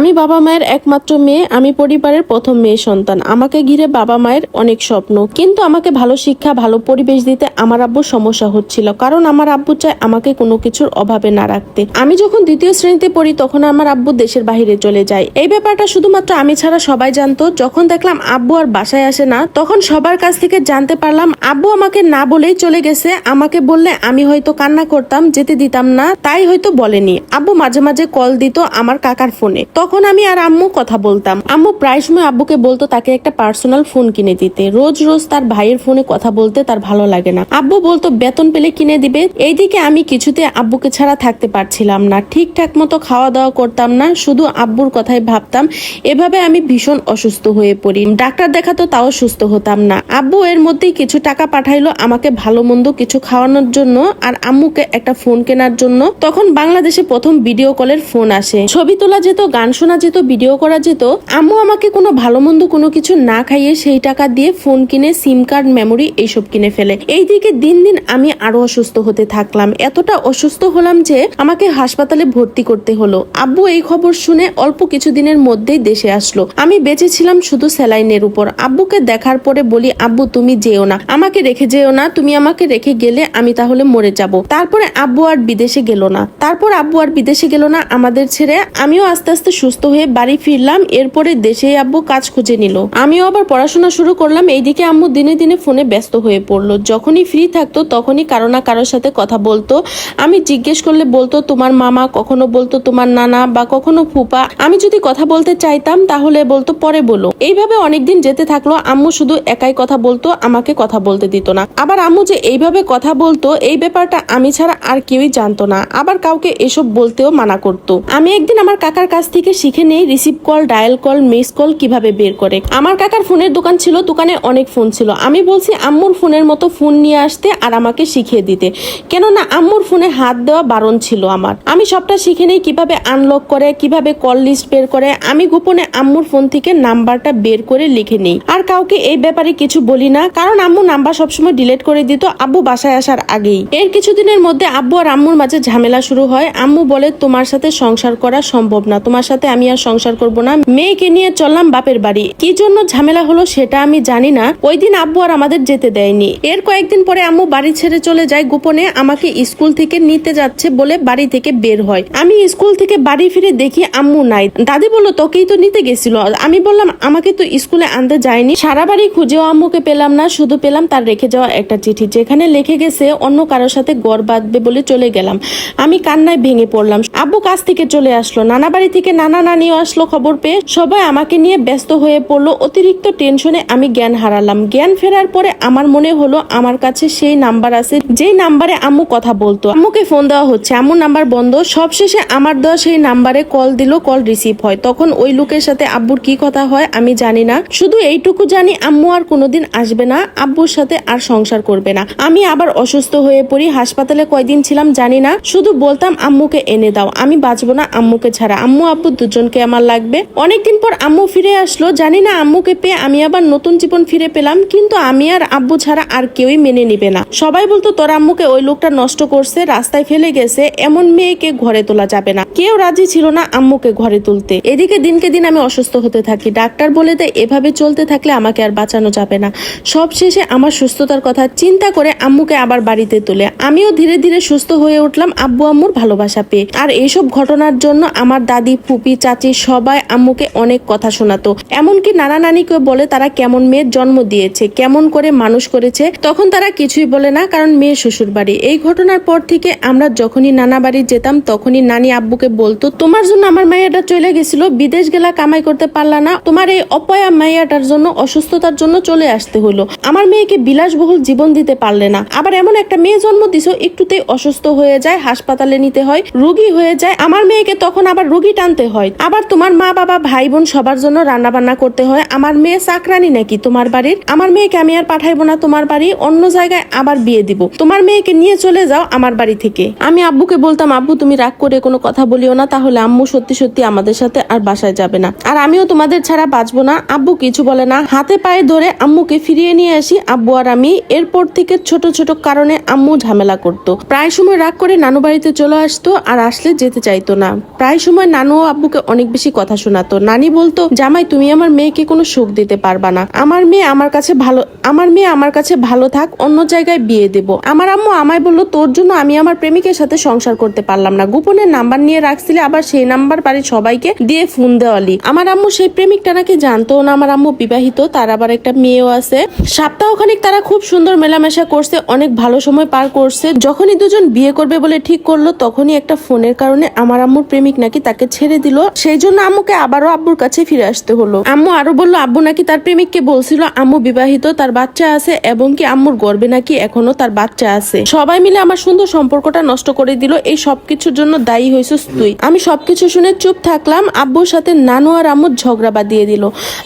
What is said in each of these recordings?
আমি বাবা মায়ের একমাত্র মেয়ে, আমি পরিবারের প্রথম মেয়ে সন্তান। আমাকে ঘিরে বাবা মায়ের অনেক স্বপ্ন। কিন্তু আমাকে ভালো শিক্ষা, ভালো পরিবেশ দিতে আমার আব্বুর সমস্যা হচ্ছিল। কারণ আমার আব্বু চায় আমাকে কোনো কিছুর অভাবে না রাখতে। আমি যখন দ্বিতীয় শ্রেণীতে পড়ি, তখন আমার আব্বু দেশের বাইরে চলে যায়। এই ব্যাপারটা শুধুমাত্র আমি ছাড়া সবাই জানতো। যখন দেখলাম আব্বু আর বাসায় আসে না, তখন সবার কাছ থেকে জানতে পারলাম, আব্বু আমাকে না বলেই চলে গেছে। আমাকে বললে, আমি হয়তো কান্না করতাম, যেতে দিতাম না। তাই হয়তো বলেনি। আব্বু মাঝে মাঝে কল দিত আমার কাকার ফোনে। তখন আমি আর আম্মু কথা বলতাম। আম্মু প্রায় সময় আব্বুকে বলতো তাকে একটা পার্সোনাল ফোন কিনে দিতে। রোজ রোজ তার ভাইয়ের ফোনে কথা বলতে তার ভালো লাগে না। আব্বু বলতো, বেতন পেলে কিনে দিবে। এইদিকে আমি কিছুতে আব্বুকে ছাড়া থাকতে পারছিলাম না। ঠিকঠাক মতো খাওয়া দাওয়া করতাম না, শুধু আব্বুর কথাই ভাবতাম। এভাবে আমি ভীষণ অসুস্থ হয়ে পড়ি। ডাক্তার দেখাতো তাও সুস্থ হতাম না। আব্বু এর মধ্যেই কিছু টাকা পাঠাইলো আমাকে ভালো মন্দ কিছু খাওয়ানোর জন্য আর আম্মুকে একটা ফোন কেনার জন্য। তখন বাংলাদেশে প্রথম ভিডিও কলের ফোন আসে। ছবি তোলা যেত, গান শোনা যেত, ভিডিও করা যেত, আম্মু আমাকে কোনো ভালো মন্দ কোনো কিছু না খাইয়ে সেই টাকা দিয়ে ফোন কিনে, সিম কার্ড, মেমোরি এইসব কিনে ফেলে। এইদিকে দিন দিন আমি আরও অসুস্থ হতে থাকলাম। এতটা অসুস্থ হলাম যে আমাকে হাসপাতালে ভর্তি করতে হলো। আব্বু এই খবর শুনে অল্প কিছুদিনের মধ্যেই দেশে আসলো। আমি বেঁচে ছিলাম শুধু স্যালাইনের উপর। আব্বুকে দেখার পরে বলি, আব্বু, তুমি যেও না। আমাকে রেখে যেও না। তুমি আমাকে রেখে গেলে আমি তাহলে মরে যাব। তারপরে আব্বু আর বিদেশে গেল না। তারপর আব্বু আর বিদেশে গেল না আমাদের ছেড়ে। আমিও আস্তে আস্তে সুস্থ হয়ে বাড়ি ফিরলাম, এরপরে দেশে আব্বু কাজ খুঁজে নিল। আমিও আবার পড়াশোনা শুরু করলাম, এইদিকে আম্মু দিনে দিনে ফোনে ব্যস্ত হয়ে পড়ল। যখনই ফ্রি থাকতো, তখনই কারও না কারোর সাথে কথা বলতো। আমি জিজ্ঞেস করলে বলতো, তোমার মামা কখনো বলতো তোমার নানা বা কখনো ফুপা? আমি যদি কথা বলতে চাইতাম, তাহলে বলতো, পরে বলো। এইভাবে অনেকদিন যেতে থাকল, আম্মু শুধু একাই কথা বলতো, আমাকে কথা বলতে দিত না। আবার আম্মু যে এইভাবে কথা বলতো, এই ব্যাপারটা আমি ছাড়া আর কেউই জানতো না। আবার কাউকে এসব বলতেও মানা করতো। আমি একদিন আমার কাকার কাছ থেকে শিখে নেই receive call dial call miss call কীভাবে বের করে। আমার কাকার ফোনের দোকান ছিল, দোকানে অনেক ফোন ছিল। আমি বলছি, আম্মুর ফোনের মতো ফোন নিয়ে আসতে আর আমাকে শিখিয়ে দিতে। কেননা আম্মুর ফোনে হাত দেওয়া বারণ ছিল আমার। আমি সবটা শিখে নেই কীভাবে আনলক করে, কীভাবে কল লিস্ট বের করে। আমি গোপনে আম্মুর ফোন থেকে নাম্বারটা বের করে লিখে নেই। আর কাউকে এই ব্যাপারে কিছু বলি না, কারণ আম্মু নাম্বার সবসময় ডিলিট করে দিত আব্বু বাসায় আসার আগেই। এর কিছুদিনের মধ্যে আব্বু আর আম্মুর মাঝে ঝামেলা শুরু হয়। আম্মু বলে, তোমার সাথে সংসার করা সম্ভব না, তোমার সাথে আমি আর সংসার করব না। মেয়েকে নিয়ে চললাম বাপের বাড়ি। কি জন্য ঝামেলা হলো সেটা আমি জানি না। ওই দিন আব্বু আর আমাদের যেতে দেয়নি। এর কয়েকদিন পরে আম্মু বাড়ি ছেড়ে চলে যায়। গোপনে আমাকে স্কুল থেকে নিতে যাচ্ছে বলে বাড়ি থেকে বের হয়। আমি স্কুল থেকে বাড়ি ফিরে দেখি আম্মু নাই। দাদি বলল, তোকেই তো নিতে গেছিল। আমি বললাম, আমাকে তো স্কুলে আনতে যায়নি। সারা বাড়ি খুঁজেও আম্মুকে পেলাম না। শুধু পেলাম তার রেখে যাওয়া একটা চিঠি। যেখানে লিখে গেছে, অন্য কারোর সাথে গড় বাঁধবে বলে চলে গেলাম। আমি কান্নায় ভেঙে পড়লাম। আব্বু কাছ থেকে চলে আসলো। নানা বাড়ি থেকে নানা নানিও আসলো খবর পেয়ে। সবাই আমাকে নিয়ে ব্যস্ত হয়ে পড়ল। অতিরিক্ত টেনশনে আমি জ্ঞান হারালাম। জ্ঞান ফেরার পরে আমার মনে হলো আমার কাছে সেই নাম্বার আছে। যেই নাম্বারে আম্মু কথা বলতো। আম্মুকে ফোন দেওয়া হচ্ছে। আম্মুর নাম্বার বন্ধ। সবশেষে আমার দেওয়া সেই নাম্বারে কল দিল, কল রিসিভ হয়। তখন ওই লোকের সাথে আব্বুর কি কথা হয় আমি জানি না। শুধু এইটুকু জানি, আম্মু আর কোনোদিন আসবে না। আব্বুর সাথে আর সংসার করবে না। আমি আবার অসুস্থ হয়ে পড়ি। হাসপাতালে কয়দিন ছিলাম জানি না। শুধু বলতাম, আম্মুকে এনে দাও। আমি বাঁচবো না আম্মুকে ছাড়া। আম্মু, আব্বু দুজনকে আমার লাগবে। অনেকদিন পর আম্মু ফিরে আসলো। জানি না আম্মুকে পেয়ে আমি আবার নতুন জীবন ফিরে পেলাম, কিন্তু আমি আর আব্বু ছাড়া আর কেউই মেনে নিবে না। সবাই বলতো, তোর আম্মুকে ওই লোকটা নষ্ট করছে, রাস্তায় ফেলে গেছে, এমন মেয়েকে ঘরে তোলা যাবে না। কেউ রাজি ছিল না আম্মুকে ঘরে তুলতে। এদিকে দিনকে দিন আমি অসুস্থ হতে থাকি। ডাক্তার বলে দেয়, এভাবে চলতে থাকলে আমাকে আর বাঁচানো যাবে না। সব শেষে আমার সুস্থতার কথা চিন্তা করে আম্মুকে আবার বাড়িতে তোলে। আমিও ধীরে ধীরে সুস্থ হয়ে উঠলাম আব্বু আম্মুর ভালোবাসা পেয়ে। আর এইসব ঘটনার জন্য আমার দাদি, ফুপি, চাচি সবাই আম্মুকে অনেক কথা শোনাতো। এমনকি নানা নানিকে বলে তারা কেমন মেয়ের জন্ম দিয়েছে, কেমন করে মানুষ করেছে, তখন তারা কিছুই বলে না কারণ মেয়ে শ্বশুর বাড়ি এই ঘটনার পর থেকে আমরা যখনই নানা বাড়ি যেতাম, তখনই নানি আব্বুকে বলতো, তোমার জন্য আমার মাইয়াটা চলে গেছিল, বিদেশ গেলা কামাই করতে পারলা না, তোমার এই অপয়া মাইয়াটার জন্য, অসুস্থতার জন্য চলে আসতে হলো। আমার মেয়েকে বিলাসবহুল জীবন দিতে পারলে না। আবার এমন একটা মেয়ে জন্ম দিছো, একটুতেই অসুস্থ হয়ে যায়, হাসপাতালে নিতে হয়, রুগী হয়ে যায়, আমার মেয়েকে তখন আবার রুগী টানতে হয়। আবার তোমার মা, বাবা, ভাই, বোন সবার জন্য রান্না বান্না করতে হয়। আমার মেয়ে চাকরানি নাকি তোমার বাড়ির? আমার মেয়েকে আমি আর পাঠাইবো না, তোমার বাড়ি অন্য জায়গায় আবার বিয়ে দিব। তোমার মেয়েকে নিয়ে চলে যাও আমার বাড়ি থেকে। আমি আব্বুকে বলতাম, আব্বু, তুমি রাগ করে কোনো কথা বলিও না, তাহলে আম্মু সত্যি সত্যি আমাদের সাথে আর বাসায় যাবে না। আর আমিও তোমাদের ছাড়া বাঁচবো না। আব্বু কিছু বলে না। হাতে পায়ে ধরে আম্মুকে ফিরিয়ে নিয়ে আসি। আব্বু আর আমি এরপর থেকে ছোট ছোট কারণে আম্মু ঝামেলা করতো। প্রায় সময় রাগ করে নানু বাড়িতে চলে আসতো। আর আসলে যেতে চাইতো না। প্রায় সময় নানু ও আব্বুকে অনেক বেশি কথা শোনাতো। নানি বলতো, জামাই, তুমি আমার মেয়েকে কোনো সুখ দিতে পারবা না। আমার মেয়ে আমার কাছে ভালো, আমার মেয়ে আমার কাছে ভালো থাক, অন্য জায়গায় বিয়ে দেব। আমার আম্মু আমায় বলল, তোর জন্য আমি আমার প্রেমিকের সাথে সংসার করতে পারলাম না। গোপনের নাম্বার নিয়ে রাখছিলে, আবার সেই নাম্বার বাড়ির সবাইকে দিয়ে ফোন দেওয়ালি। আমার আম্মু সেই প্রেমিকটা নাকি জানতো না। আমার আম্মু বিবাহিত, তার আবার একটা মেয়েও আছে। সপ্তাহখানিক তারা খুব সুন্দর মেলামেশা করছে, অনেক ভালো সময় পার করছে। যখনই দুজন বিয়ে করবে বলে ঠিক করল, তখনই একটা ফোনের কারণে আমার আম্মুর প্রেমিক নাকি তাকে ছেড়ে দিল। সেই জন্য আম্মুকে আবারও আব্বুর কাছে ফিরে আসতে হলো। আম্মু আরও বলল, আব্বু নাকি তার প্রেমিককে বলছিল, আম্মু বিবাহিত, তার বাচ্চা আছে এবং কি আম্মুর গর্বে নাকি এখনও তার বাচ্চা আছে। সবাই মিলে আমার সুন্দর সম্পর্কটা নষ্ট করে দিল। এই সবকিছুর জন্য দায়ী হয়েছিস তুই। আমি সবকিছু শুনে চুপ থাকলাম। আব্বুর সাথে নানু আর আম্মুর ঝগড়া বাঁধিয়ে দিল।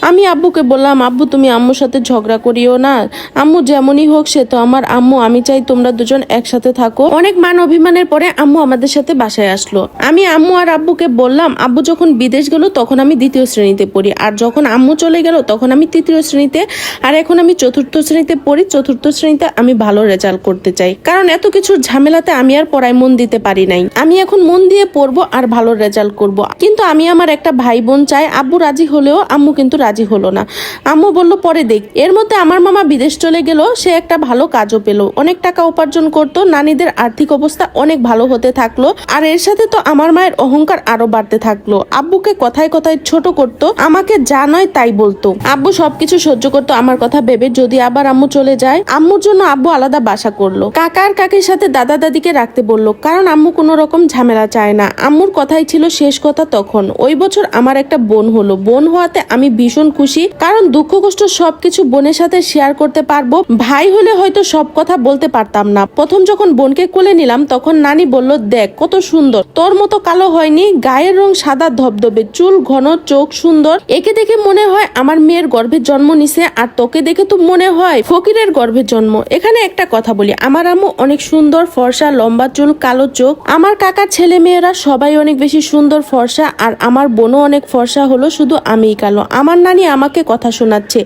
আমি আব্বুকে বললাম, আব্বু, তুমি আম্মুর সাথে ঝগড়া করিও না। আম্মু যেমনই হোক, সে তো আমার আম্মু। আমি চাই তোমরা দুজন একসাথে থাকো। অনেক মান অভিমানের পরে আম্মু আমাদের সাথে বাসায় আসলো। আমি আম্মু আর আব্বুকে বললাম, আব্বু যখন বিদেশ গেল তখন আমি দ্বিতীয় শ্রেণীতে পড়ি। আর যখন আম্মু চলে গেল তখন আমি তৃতীয় শ্রেণীতে। আর এখন আমি চতুর্থ শ্রেণীতে পড়ি। চতুর্থ শ্রেণীতে আমি ভালো রেজাল্ট করতে চাই। কারণ এত কিছুর ঝামেলাতে আমি আর পড়ায় মন দিতে পারি নাই। আমি এখন মন দিয়ে পড়ব আর ভালো রেজাল্ট করব। কিন্তু আমি আমার একটা ভাই বোন চাই। আব্বু রাজি হলেও আম্মু কিন্তু রাজি হলো না। আম্মু বলল, পরে দেখ। এর মধ্যে আমার মামা বিদেশ চলে গেল। সে একটা ভালো কাজও পেল। অনেক টাকা উপার্জন করতো। নানীদের আর্থিক অবস্থা অনেক ভালো হতে থাকল। আর এর সাথে তো আমার মায়ের অহংকার আরও বাড়তে থাকল। আব্বুকে কথায় কথায় ছোট করতো, আমাকে যা নয় তাই বলতো। আব্বু সবকিছু সহ্য করতো আমার কথা ভেবে, যদি আবার আম্মু চলে যায়, আম্মুর জন্য আব্বু আলাদা বাসা করল। কাকা আর কাকির সাথে দাদা দাদিকে রাখতে বলল, কারণ আম্মু কোনো রকম ঝামেলা চায় না। আম্মুর কথাই ছিল শেষ কথা তখন। ওই বছর আমার একটা বোন হলো। বোন হওয়াতে আমি ভীষণ খুশি, কারণ দুঃখ কষ্ট সবকিছু বোনের সাথে শেয়ার করতে পারব। ভাই হলে হয়তো সব কথা বলতে পারতাম না। প্রথম যখন বোনকে কোলে নিলাম, তখন নানি বলল, দেখ, কত সুন্দর। তোর মতো কালো হয়নি, গায়ের রং সাদা, ধবধবে, চুল ঘন, চোখ সুন্দর। একে দেখে মনে হয় আমার মেয়ের গর্ভে জন্ম নিছে, আর তোকে দেখে তো মনে হয় ফকিরের গর্ভে জন্ম। এখানে একটা কথা বলি, আমার আম্মু অনেক সুন্দর, ফর্সা, লম্বা চুল, কালো চোখ। আমার কাকার ছেলে মেয়েরা সবাই অনেক বেশি সুন্দর, ফর্সা, আর আমার বোনও অনেক ফর্সা হলো, শুধু আমিই কালো। আমার নানি আমাকে কথা শোনাচ্ছে,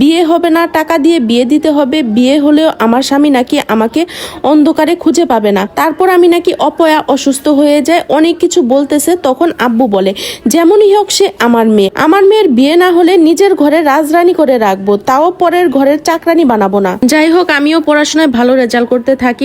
বিয়ে হবে না, টাকা দিয়ে বিয়ে দিতে হবে, বিয়ে হলেও আমার স্বামী নাকি আমাকে অন্ধকারে খুঁজে পাবে না। তারপর আমি নাকি অপয়া, অসুস্থ হয়ে যায়, অনেক কিছু বলতেছে, তখন আব্বু বলে, যেমনই হোক সে আমার মেয়ে। আমার মেয়ের বিয়ে না হলে নিজের ঘরে রাজরানি করে রাখব, তাও পরের ঘরের চাকরানি বানাবো না। যাই হোক, আমিও পড়াশোনায় ভালো রেজাল্ট করতে থাকি।